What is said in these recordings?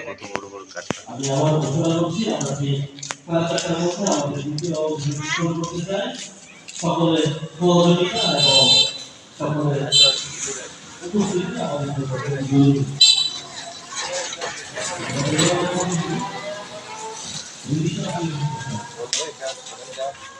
কত বড় বড় কাঠটা সকলের সহযোগিতা এবং সকলের উপস্থিতি আমাদের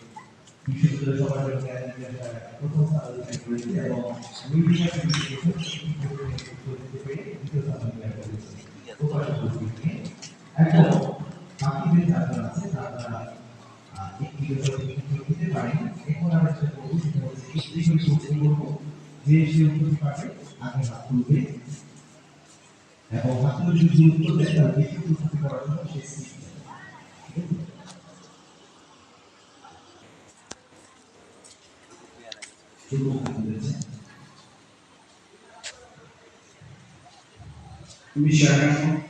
বিশেষ এবং দুই যদি উত্তর দেয় তার করার জন্য সে ঠিক আছে 불고가 안 되지? 미샤랑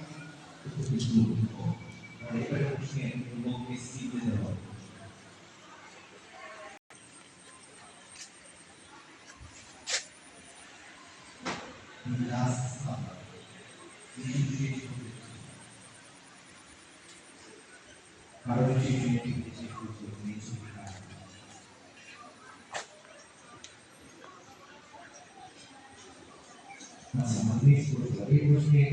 last supper. 바로 주시는 주님의 주님의 주님의 주님의 주님의 주님의 주님의 주님의 주님의 주님의 주님의 주님의 주님의 సంబంధించుకుంటున్నారు ఈ రోజుని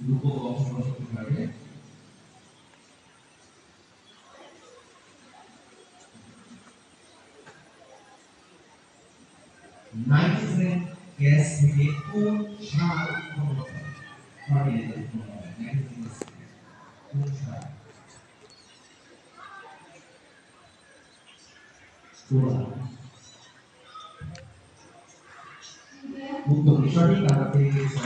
రూపొందించుకుంటున్నాడే नाइट्रोजन गैस के को क्षार और ये नाइट्रोजन गैस को क्षार थोड़ा Sus restos.